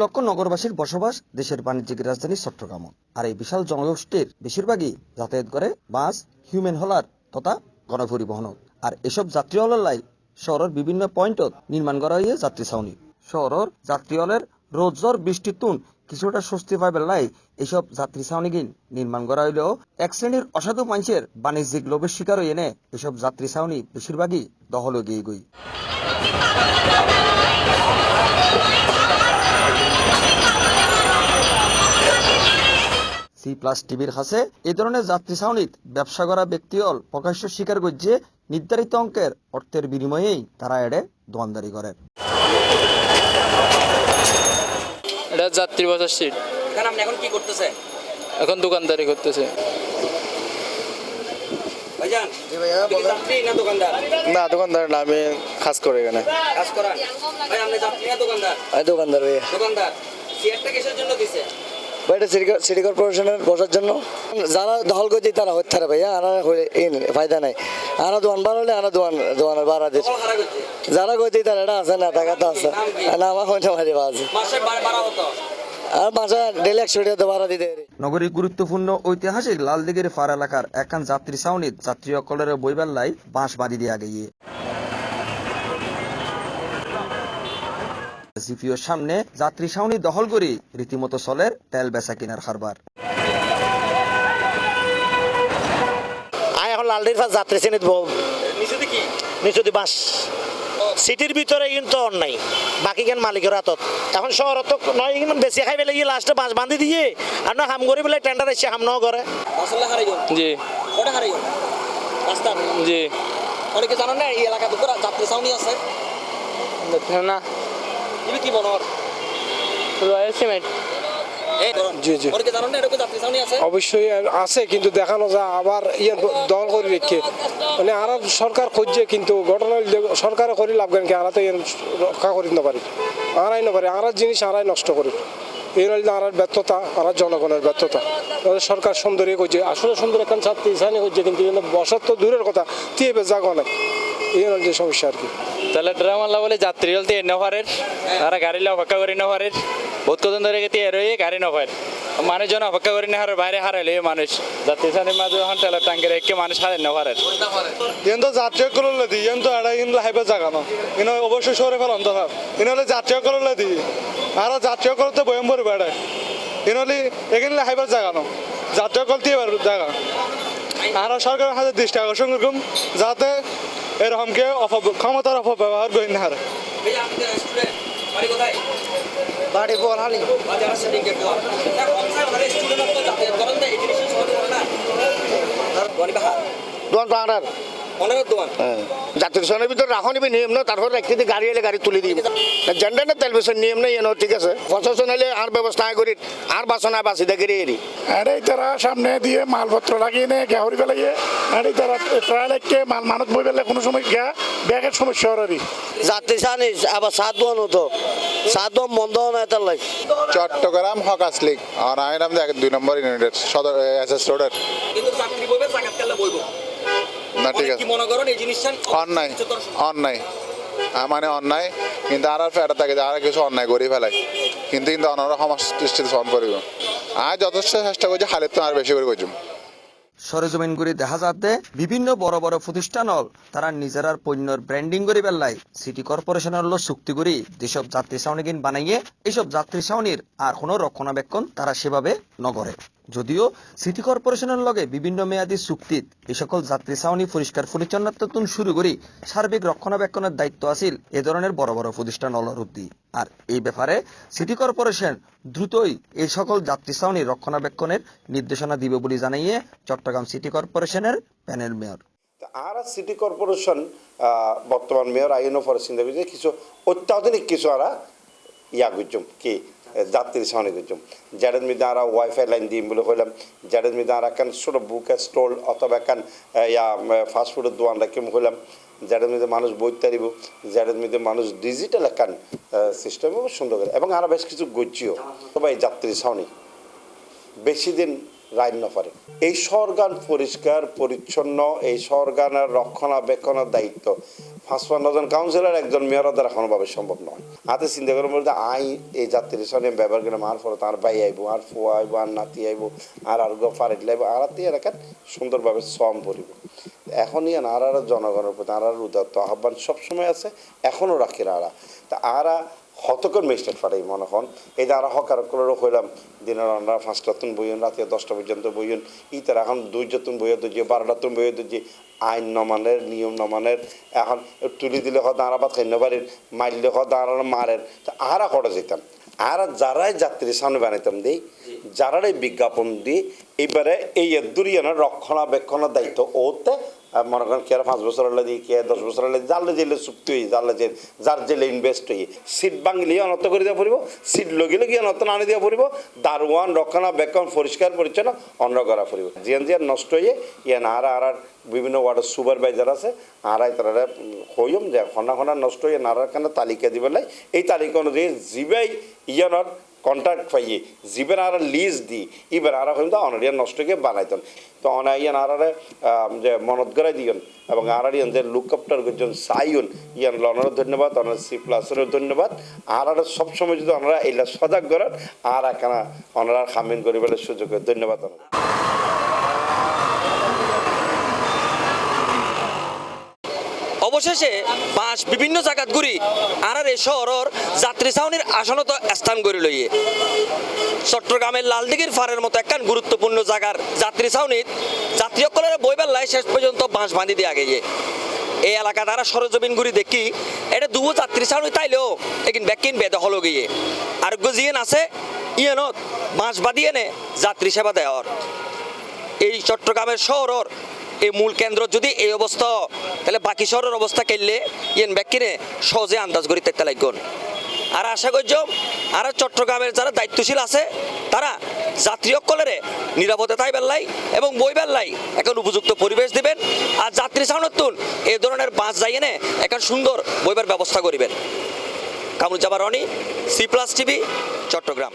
লক্ষ নগরবাসীর বসবাস দেশের বাণিজ্যিক রাজধানী চট্টগ্রাম। আর এই বিশাল জনগোষ্ঠীর বেশিরভাগই যাতায়াত করে বাস, হিউম্যান হলার তথা গণপরিবহন। আর এসব যাত্রী হলাই শহরের বিভিন্ন পয়েন্টত নির্মাণ করা হয়ে যাত্রী ছাউনি। শহরের যাত্রী হলের রোজর বৃষ্টির তুন কিছুটা স্বস্তি পায় বেলায় এইসব যাত্রী ছাউনিগিন নির্মাণ করা হইলেও এক শ্রেণির অসাধু মানুষের বাণিজ্যিক লোভের শিকার এনে এসব যাত্রী ছাউনি বেশিরভাগই দখল গিয়ে গই। সি প্লাস টিভির কাছে এই ধরনের যাত্রী ছাউনিত ব্যবসা করা ব্যক্তি হল প্রকাশ্য স্বীকার করছে নির্ধারিত অঙ্কের অর্থের বিনিময়েই তারা এড়ে দোয়ানদারি করেন। এটা যাত্রী বসার সিট এখানে আপনি এখন কি করতেছেন এখন দোকানদারি করতেছে। ভাইজান যাত্রী না দোকানদার? না দোকানদার না আমি কাজ করি এখানে। কাজ করান। ভাই আপনি যাত্রী না দোকানদার? আমি দোকানদার ভাইয়া। দোকানদার চেয়ারটা কিসের জন্য দিছে? এটা সিটি সিটি কর্পোরেশনের বসার জন্য। যারা দখল করছে তারা হচ্ছে ভাইয়া আর ফায়দা নাই। আনা দোকান বার হলে আনা দোকান দোকানের ভাড়া দিচ্ছে যারা করছে তারা এটা আছে না টাকা তো আছে। না আমার আছে। বা- বাড়া হতো? আর মাসে ডেলি একশো টাকা ভাড়া দিতে নগরীর গুরুত্বপূর্ণ ঐতিহাসিক লালদিঘির ফার এলাকার একখান যাত্রী ছাউনিত যাত্রী অকলের বইবেল্লাই বাঁশ বাড়ি দিয়ে গিয়ে। জিপিওর সামনে যাত্রী ছাউনি দখল করি রীতিমতো চলের তেল বেচা কিনার কারবার আমি এখন লালডির পাশ যাত্রী শ্রেণীত কি? বাস। সিটির ভিতরে কিন্তু অন্যায় বাকি কেন মালিকের হাতত? এখন শহরত তো নয় ইমান বেশি খাই পেলে লাস্টে বাঁশ বান্ধি দিয়ে আর না হাম করে পেলে টেন্ডার এসে হাম করে জি। রাস্তা জি। অনেকে জানেন না এই এলাকাতে তো যাত্রী ছাউনি আছে। না। কি বনর রয়্যাল সিমেন্ট। জি, জি। অবশ্যই আছে কিন্তু দেখানো যায় আবার ইয়ে দল করে রেখে। মানে আর সরকার খুঁজছে কিন্তু ঘটনা সরকারে করি লাভ কেন কি? আর তো রক্ষা করি না পারি। আরাই না পারি আর জিনিস আরাই নষ্ট করি। এই ব্যর্থতা আর জনগণের ব্যর্থতা। সরকার সুন্দরী করছে আসলে সুন্দর একখান ছাত্রী ইসানি করছে কিন্তু বসার তো দূরের কথা। তিয়ে জাগো নাই। এই হল যে সমস্যা আর কি। তাহলে ড্রামাল্লা বলে যাত্রী হলতে এনে পারের তারা গাড়ি অপেক্ষা করে না পারের বহুত কদিন ধরে গেতে এর হয়ে গাড়ি না পারে মানুষজন অপেক্ষা করে না হারে বাইরে হারাইলে মানুষ। যাত্রী সানের মাঝে এখন তেলের ট্যাঙ্কের একে মানুষ হারাই না পারে কিন্তু জাতীয় করলে দিই কিন্তু এটা কিন্তু লাইফে জাগানো কিন্তু অবশ্যই সরে ফেলাম তো কিন্তু হলে জাতীয় করলে দিই আর জাতীয় করতে বয়ম পড়ে বেড়ায়। কিন্তু হলে এখানে লাইফে জাগানো জাতীয় করতে এবার জাগা। আর সরকারের হাতে দৃষ্টি আকর্ষণ করুন যাতে এরকমকে অপ- ক্ষমতার অপব্যবহার করি না বাড়ি কোথায়? বাড়ি বলহালি না না দোকান যাত্রী শ্রেণির ভিতরে রাখো নিবি নিয়ম না তারপর একটি গাড়ি এলে গাড়ি তুলে দিবি। জেন্ডার না তেল বেশি নিয়ম নেই এনো ঠিক আছে। প্রশাসন হলে আর ব্যবস্থা করি আর বাসনা বাসি দেখে এরি। আরে তারা সামনে দিয়ে মালপত্র লাগিয়ে নে গাহরি ফেলাইয়ে আরে তারা ট্রায়াল একে মাল মানুষ বই কোনো সময় গা ব্যাগের সমস্যা হরি যাত্রী সানি আবার সাত দোয়ান হতো সাত দোয়ান বন্ধ হয় তার লাগে। চট্টগ্রাম হকাস লিগ আর আমি নাম দেখ দুই নম্বর ইউনিটের সদর এস এস রোডের। কিন্তু চাকরি বইবে জায়গা তেলে বইব না ঠিক আছে। মনে করেন এই জিনিসটা? অন্যায় অন্যায়। মানে অন্যায় কিন্তু আর আর ফেরা থাকে যে আর কিছু অন্যায় করে ফেলাই কিন্তু কিন্তু অন্যরা সমাজ দৃষ্টিতে সহন করিব। আর যথেষ্ট চেষ্টা করছি হালের তো আর বেশি করে করছি সরেজমিন করে দেখা যাতে বিভিন্ন বড় বড় প্রতিষ্ঠান হল তারা নিজেরার পণ্যর ব্র্যান্ডিং করে বেলায় সিটি কর্পোরেশনের হলো চুক্তি করি যেসব যাত্রী ছাউনি কিন বানাইয়ে এইসব যাত্রী ছাউনির আর কোনো রক্ষণাবেক্ষণ তারা সেভাবে নগরে যদিও সিটি কর্পোরেশনের লগে বিভিন্ন মেয়াদী চুক্তিত এই সকল যাত্রী ছাউনি, পরিষ্কার পরিচ্ছন্নতাতুন শুরু করি সার্বিক রক্ষণাবেক্ষণের দায়িত্ব আছিল এ ধরনের বড় বড় প্রতিষ্ঠান অলরুদ্দি আর এই ব্যাপারে সিটি কর্পোরেশন দ্রুতই এই সকল যাত্রী ছাউনি রক্ষণাবেক্ষণের নির্দেশনা দিবে বলে জানাইয়ে চট্টগ্রাম সিটি কর্পোরেশনের প্যানেল মেয়র। আর সিটি কর্পোরেশন বর্তমান মেয়র চিন্তা করছে কিছু অত্যাধুনিক কিছু আরা ইয়া করছুম কি যাত্রী সামনে করছুম যাদের মধ্যে আরা ওয়াইফাই লাইন দিম বলে কইলাম যাদের মধ্যে আর একখান ছোট বুক স্টল অথবা একখান ইয়া ফাস্টফুডের দোকান রাখিম কইলাম যাদের মধ্যে মানুষ বই তারিব। যাদের মধ্যে মানুষ ডিজিটাল একখান সিস্টেম সুন্দর করে। এবং আরও বেশ কিছু গজ্জিও এই যাত্রী ছাউনি বেশি দিন রাইন নফারে এই সরগান পরিষ্কার, পরিচ্ছন্ন, এই সরগানের রক্ষণাবেক্ষণের দায়িত্ব। পাঁচপান্ন জন কাউন্সিলর একজন মেয়রের দ্বারা কোনোভাবে সম্ভব নয়। হাতে চিন্তা করার মধ্যে আই, এই যাত্রীর সঙ্গে ব্যবহার করে মার ফলে তার ভাই আইব, আর ফুয়া আইব, আর নাতি আইব, আর আর গফার লাইব, আর আর এলাকার সুন্দরভাবে শ্রম পড়িব এখনই আর আর জনগণের প্রতি আর আর উদাত্ত আহ্বান সবসময় আছে, এখনও রাখে আরা। তা আরা হতকর মেস্টেট ফাটাই মনে হন। এই আরা হকার করে হইলাম দিনের আমরা পাঁচটা তুন বইন রাতে দশটা পর্যন্ত বইন ইতার এখন দুইটা তুন বইয়ে দুজি বারোটা তুন বইয়ে দুজি আইন নমানের নিয়ম নমানের এখন তুলি দিলে হয়তো আরা বাদ খাইতে পারেন মারলে হয়তো আর মারেন তা আরা করে যেতাম আর যারাই যাত্রী সামনে বানাইতাম দিই যারাই বিজ্ঞাপন দিই এবারে এই দুরিয়ানের রক্ষণাবেক্ষণের দায়িত্ব ওতে মনে করেন কে পাঁচ বছর হলে দিই কে দশ বছর হলে জানলে জেলে চুক্তি হই জানলে যে যার জেলে ইনভেস্ট হই। সিট ভাঙলে অনত করে দেওয়া পড়ব, সিট লগিলে গিয়ে অনত আনি দেওয়া পড়ব, দারোয়ান রক্ষণাবেক্ষণ পরিষ্কার, পরিচ্ছন্ন, অন্ন করা পড়ব। জিয়ান নষ্ট হয়ে ইয়ান আর আর আর বিভিন্ন ওয়ার্ডের সুপারভাইজার আছে আরাই তারা হইম যে খনা খনা নষ্ট হয়ে নারার কানে তালিকা দিবে এই তালিকা অনুযায়ী জিবাই ইয়ানোর কন্ট্রাক্ট পাইয়ে জীবের আর লিজ দি ইবার আর হইম তো অনারিয়ান নষ্টকে বানাইতন তো অনাইয়ান আর যে মনত গড়াই দিয়ন এবং আর ইয়ান যে লুকআপটার গজন সাইয়ন ইয়ান লনারও ধন্যবাদ অনার সি প্লাসেরও ধন্যবাদ আর আর সবসময় যদি ওনারা এইলা সজাগ করেন আর একখানা ওনারা খামিন করিবার সুযোগ হয়। ধন্যবাদ অবশেষে বাঁশ বিভিন্ন জায়গাত ঘুরি আর এই শহরের যাত্রী ছাউনির আসনত স্থান করে লইয়ে। চট্টগ্রামের লালদিঘির ফারের মতো একখান গুরুত্বপূর্ণ জায়গার যাত্রী ছাউনিত যাত্রীসকলের বেলায় শেষ পর্যন্ত বাঁশ বাঁধি দিয়ে আগে এই এলাকা তারা সরজমিন ঘুরি দেখি এটা দুবো যাত্রী ছাউনি তাইলেও একিন ব্যাকিন বেদ হলো গিয়ে। আরোগ্য জিয়েন আছে, ইয়েনত বাঁশ বাঁধি এনে যাত্রী সেবা দেওয়ার। এই চট্টগ্রামের শহরের এই মূল কেন্দ্র যদি এই অবস্থা, তাহলে বাকি শহরের অবস্থা কেললে ইয়েন ব্যাকিনে সহজে আন্দাজ করি তেতে লাগন আর আশা করছ, আর চট্টগ্রামের যারা দায়িত্বশীল আছে, তারা যাত্রী অকলেরে তাই বেল্লাই এবং বই বেল্লাই এখন উপযুক্ত পরিবেশ দিবেন। আর যাত্রী সাউনতুন এই ধরনের বাস যাই এনে এখন সুন্দর বইবার ব্যবস্থা করিবেন। Kamruzzaman Roni C plus TV Chattogram.